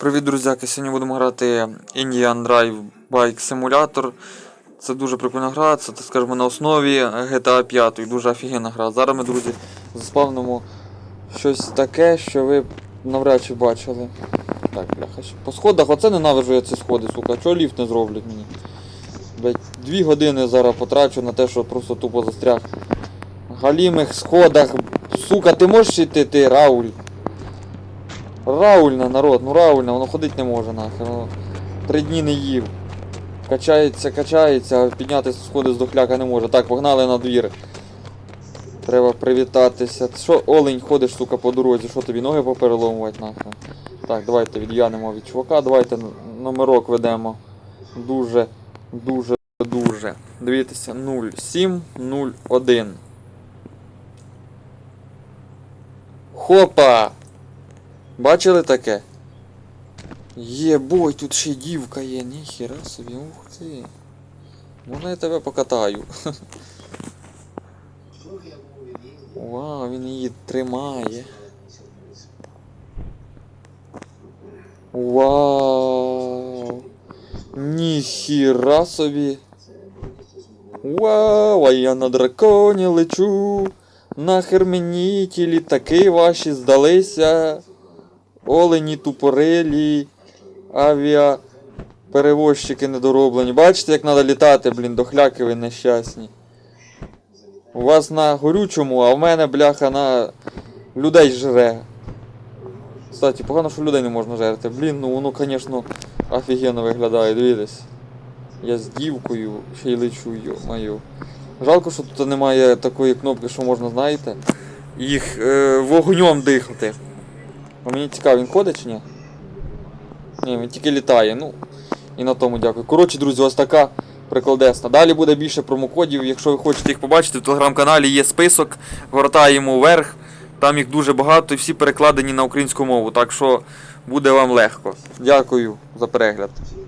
Привіт, друзяки! Сьогодні будемо грати Indian Drive Bike Simulator. Це дуже прикольна гра, це, так скажемо, на основі GTA 5. Дуже офігенна гра. Зараз ми, друзі, заспавнимо щось таке, що ви навряд чи бачили. Так, бляха. По сходах, оце ненавиджу я ці сходи, сука. Чого ліфт не зроблять мені? Блять, дві години зараз потрачу на те, що просто тупо застряг. Галімих сходах. Сука, ти можеш йти, ти, Рауль? Раульна, народ, ну Раульна, воно ходить не може нахер. Воно три дні не їв. Качається, качається, а піднятися сходи з дохляка не може. Так, погнали на двір. Треба привітатися. Що олень ходиш, сука, по дорозі, що тобі ноги попереломувати нахер? Так, давайте від'янемо від чувака, давайте номерок ведемо. Дуже, дуже, дуже. Дивіться, 0701. Хопа! Бачили таке? Єбой, тут ще дівка є, ніхіра собі, ух ти. Можна я тебе покатаю. Вау, він її тримає. Вау. Ніхіра собі. Вау, а я на драконі лечу. Нахер мені ті літаки ваші здалися. Олені тупорилі, авіа перевозчики недороблені. Бачите, як треба літати, блін, дохляки ви нещасні. У вас на горючому, а в мене, бляха, на людей жре. Кстати, погано, що людей не можна жерти. Блін, ну воно, звісно, офігенно виглядає, дивіться. Я з дівкою ще й лечу, йо-маю. Жалко, що тут немає такої кнопки, що можна, знаєте, їх е, вогнем дихати. Мені цікаво, він ходить чи ні? Ні, він тільки літає, ну. І на тому дякую. Коротше, друзі, ось така прикладесна. Далі буде більше промокодів. Якщо ви хочете їх побачити, в телеграм-каналі є список. Гортаємо вверх. Там їх дуже багато і всі перекладені на українську мову. Так що буде вам легко. Дякую за перегляд.